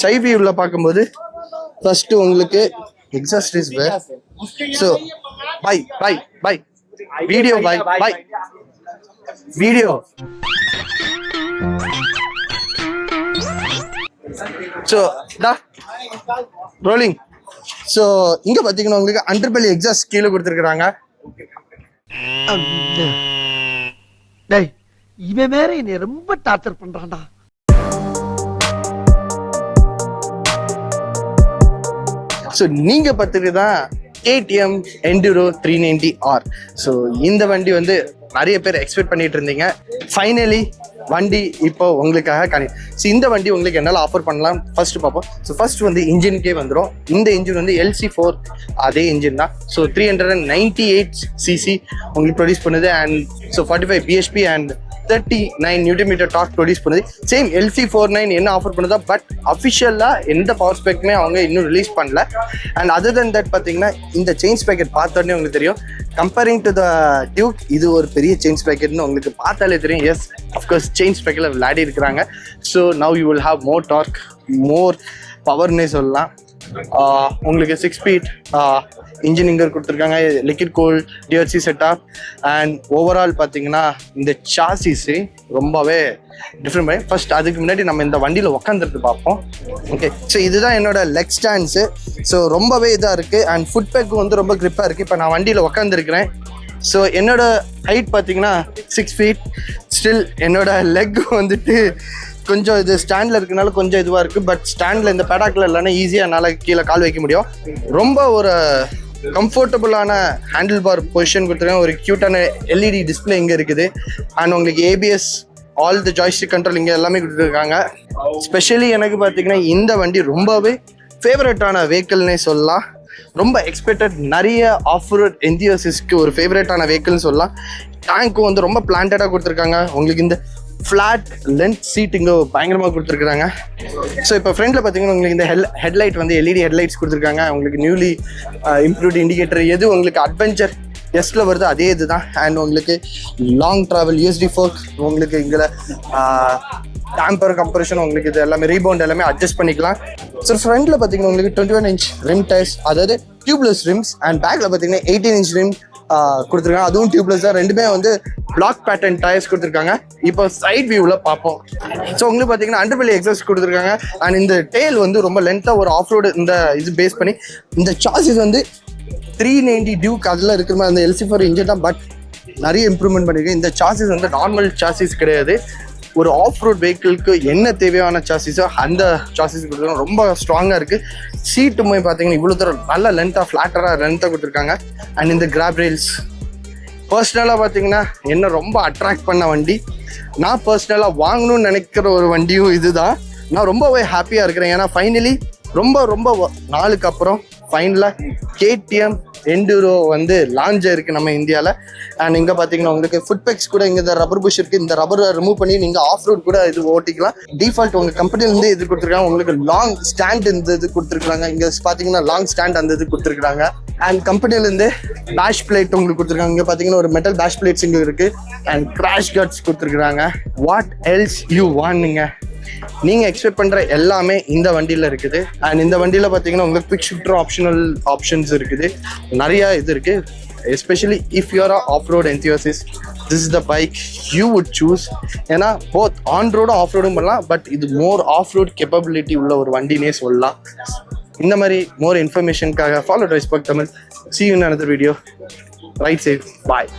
Side வியூவில் பார்க்கும்போது first உங்களுக்கு exhaust is so bye bye bye video bye bye video so டா rolling so இங்கே பார்த்தீங்கன்னா உங்களுக்கு அண்டர்பெல்லி எக்ஸாஸ்ட் கீழே கொடுத்துருக்குறாங்க. டேய் இவன் வேற என்னை ரொம்ப டார்ச்சர் பண்றான்டா. ஸோ நீங்கள் பார்த்துட்டு தான் KTM Enduro three ninety R so இந்த வண்டி வந்து நிறைய பேர் எக்ஸ்பெக்ட் பண்ணிட்டு இருந்தீங்க. ஃபைனலி வண்டி இப்போ உங்களுக்காக கனி ஸோ இந்த வண்டி உங்களுக்கு என்னால் ஆஃபர் பண்ணலாம். ஃபர்ஸ்ட் பார்ப்போம். ஸோ ஃபர்ஸ்ட் வந்து இன்ஜினுக்கே வந்துடும் இந்த இன்ஜின் வந்து எல்சி ஃபோர் அதே இன்ஜின் தான். So three hundred and ninety eight CC உங்களுக்கு ப்ரொடியூஸ் பண்ணுது and so forty five PSP and thirty nine newton metre torque produce பண்ணுது சேம் எல்சி ஃபோர் நைன் என்ன ஆஃபர் பண்ணுதோ பட் அஃபிஷியலாக எந்த பவர் ஸ்பெக்குமே அவங்க இன்னும் ரிலீஸ் பண்ணல. அண்ட் அதர் தென் தட் பார்த்தீங்கன்னா இந்த செயின்ஸ் பேக்கெட் பார்த்தோன்னே உங்களுக்கு தெரியும். கம்பேரிங் டு த டியூக் இது ஒரு பெரிய செயின்ஸ் பேக்கெட்னு உங்களுக்கு பார்த்தாலே தெரியும். எஸ் அஃப்கோர்ஸ் செயின்ஸ் பேக்கெட்டில் விளையாடி இருக்கிறாங்க. So now you will have more torque more பவர்னே சொல்லலாம். உங்களுக்கு சிக்ஸ் ஸ்பீட் இன்ஜின் இங்கே கொடுத்துருக்காங்க liquid cool TRC setup and overall பார்த்தீங்கன்னா இந்த சாசிஸு ரொம்பவே டிஃப்ரெண்ட் பண்ணி ஃபர்ஸ்ட் அதுக்கு முன்னாடி நம்ம இந்த வண்டியில் உக்காந்துருக்கு பார்ப்போம். ஓகே ஸோ இதுதான் என்னோட லெக் ஸ்டாண்ட்ஸு ஸோ ரொம்பவே இதாக இருக்குது அண்ட் ஃபுட் பேக்கும் வந்து ரொம்ப க்ரிப்பாக இருக்குது இப்போ நான் வண்டியில் உக்காந்துருக்கிறேன். ஸோ என்னோட ஹைட் பார்த்தீங்கன்னா சிக்ஸ் ஃபீட் ஸ்டில் என்னோட லெக் வந்துட்டு கொஞ்சம் இது ஸ்டாண்டில் இருக்கனால கொஞ்சம் இதுவாக இருக்குது பட் ஸ்டாண்டில் இந்த பேடாக்கில் இல்லைன்னா ஈஸியாக என்னால் கீழே கால் வைக்க முடியும். ரொம்ப ஒரு கம்ஃபர்டபுளான ஹேண்டில் பார் பொசிஷன் கொடுத்துருக்கேன். ஒரு க்யூட்டான எல்இடி டிஸ்பிளே இங்கே இருக்குது. அண்ட் உங்களுக்கு ABS all the joystick control இங்கே எல்லாமே கொடுத்துருக்காங்க. ஸ்பெஷலி எனக்கு பார்த்தீங்கன்னா இந்த வண்டி ரொம்பவே ஃபேவரட்டான வெஹிக்கிள்னே சொல்லலாம். ரொம்ப எக்ஸ்பெக்டட் நிறைய ஆஃப் ரோட் ஒரு ஃபேவரட்டான வெஹிக்கிள்னு சொல்லலாம். டேங்க்கும் வந்து ரொம்ப பிளான்டடாக கொடுத்துருக்காங்க. உங்களுக்கு இந்த ஃப்ளாட் லென்த் சீட் இங்கே பயங்கரமாக கொடுத்துருக்குறாங்க. ஸோ இப்போ ஃப்ரண்ட்டில் பார்த்தீங்கன்னா உங்களுக்கு இந்த ஹெல் ஹெட்லைட் வந்து எல்இடி ஹெட்லைட்ஸ் கொடுத்துருக்காங்க. உங்களுக்கு நியூலி இம்ப்ரூவ்ட் இண்டிகேட்டர் எது உங்களுக்கு அட்வென்ச்சர் எஸ்டில் வருது அதே இது தான் அண்ட் உங்களுக்கு லாங் ட்ராவல் யூஎஸ்டி ஃபோர்க் உங்களுக்கு இங்கே டேம்பர் கம்ப்ரஷன் உங்களுக்கு இது எல்லாமே ரீபவுண்ட் எல்லாமே அட்ஜஸ்ட் பண்ணிக்கலாம். ஸோ ஃப்ரண்ட்டில் பார்த்தீங்கன்னா உங்களுக்கு twenty one inch rim tyres அதாவது டியூப்லெஸ் ரிம்ஸ் அண்ட் பேக்கில் பார்த்தீங்கன்னா எயிட்டீன் இன்ச் ரிம் கொடுத்துருக்காங்க. அதுவும் டியூப்லெஸ் தான். ரெண்டுமே வந்து பிளாக் பேட்டர்ன் டயர்ஸ் கொடுத்துருக்காங்க. இப்போ சைட் வியூவில் பார்ப்போம். ஸோ உங்களுக்கு பார்த்தீங்கன்னா அண்டர்பெல்லி எக்ஸஸ் கொடுத்துருக்காங்க. அண்ட் இந்த டேல் வந்து ரொம்ப லென்த்தாக ஒரு ஆஃப் ரோடு இந்த இது பேஸ் பண்ணி இந்த சார்ஜஸ் வந்து த்ரீ நைன்டி டியூக் அதில் இருக்கிற மாதிரி அந்த எல்சி ஃபோர் இன்ஜின் தான். பட் நிறைய இம்ப்ரூவ்மெண்ட் பண்ணியிருக்கு இந்த சார்ஜஸ் வந்து நார்மல் சார்ஜஸ் கிடையாது. ஒரு ஆஃப் ரோட் வெஹிக்கிளுக்கு என்ன தேவையான சாசிஸோ அந்த சாசிஸ் கொடுத்துருக்காங்க ரொம்ப ஸ்ட்ராங்காக இருக்குது சீட்டுமே பார்த்தீங்கன்னா இவ்வளோ தூரம் நல்ல லென்த்தாக ஃப்ளாட்டராக லென்த்தாக கொடுத்துருக்காங்க. அண்ட் இந்த கிராப் ரெயில்ஸ் பர்சனலாக பார்த்தீங்கன்னா என்ன ரொம்ப அட்ராக்ட் பண்ண வண்டி. நான் பர்சனலாக வாங்கணும்னு நினைக்கிற ஒரு வண்டியும் இதுதான். நான் ரொம்பவே ஹாப்பியாக இருக்கிறேன். ஏன்னா ஃபைனலி ரொம்ப ரொம்ப நாளுக்கு அப்புறம் ஃபைனலாக கேடிஎம் எண்டூரோ வந்து லான்ச் இருக்குது நம்ம இந்தியாவில் அண்ட் இங்கே பார்த்தீங்கன்னா உங்களுக்கு ஃபுட்பெக்ஸ் கூட இங்கே இந்த ரப்பர் புஷ் இருக்குது இந்த ரப்பரை ரிமூவ் பண்ணி நீங்கள் ஆஃப் ரோட் கூட இது ஓட்டிக்கலாம். டிஃபால்ட் உங்கள் கம்பெனிலேருந்து இது கொடுத்துருக்காங்க. உங்களுக்கு லாங் ஸ்டாண்ட் இந்த இது கொடுத்துருக்காங்க. இங்கே பார்த்தீங்கன்னா லாங் ஸ்டாண்ட் அந்த இது கொடுத்துருக்காங்க. அண்ட் கம்பெனிலேருந்து பேஷ் பிளேட் உங்களுக்கு கொடுத்துருக்காங்க. இங்கே பார்த்தீங்கன்னா ஒரு மெட்டல் பேஷ் பிளேட்ஸ் இங்கே இருக்குது அண்ட் கிராஷ் கட்ஸ் கொடுத்துருக்குறாங்க வாட் எல்ஸ் யூ வான்னுங்க நீங்கள் எக்ஸ்பெக்ட் பண்ணுற எல்லாமே இந்த வண்டியில் இருக்குது. அண்ட் இந்த வண்டியில் பார்த்தீங்கன்னா உங்களுக்கு குவிக் ஷிஃப்டர் ஆப்ஷனல் ஆப்ஷன்ஸ் இருக்குது. நிறையா இது இருக்குது especially if you're off road enthusiast this is the bike you would choose ஏன்னா போத் ஆன் ரோடும் ஆஃப் ரோடும் பண்ணலாம் பட் இது மோர் ஆஃப் ரோட் கேப்பபிலிட்டி உள்ள ஒரு வண்டினே சொல்லலாம். இந்த மாதிரி more இன்ஃபர்மேஷனுக்காக follow DriveSpark Tamil. See you another video ride safe bye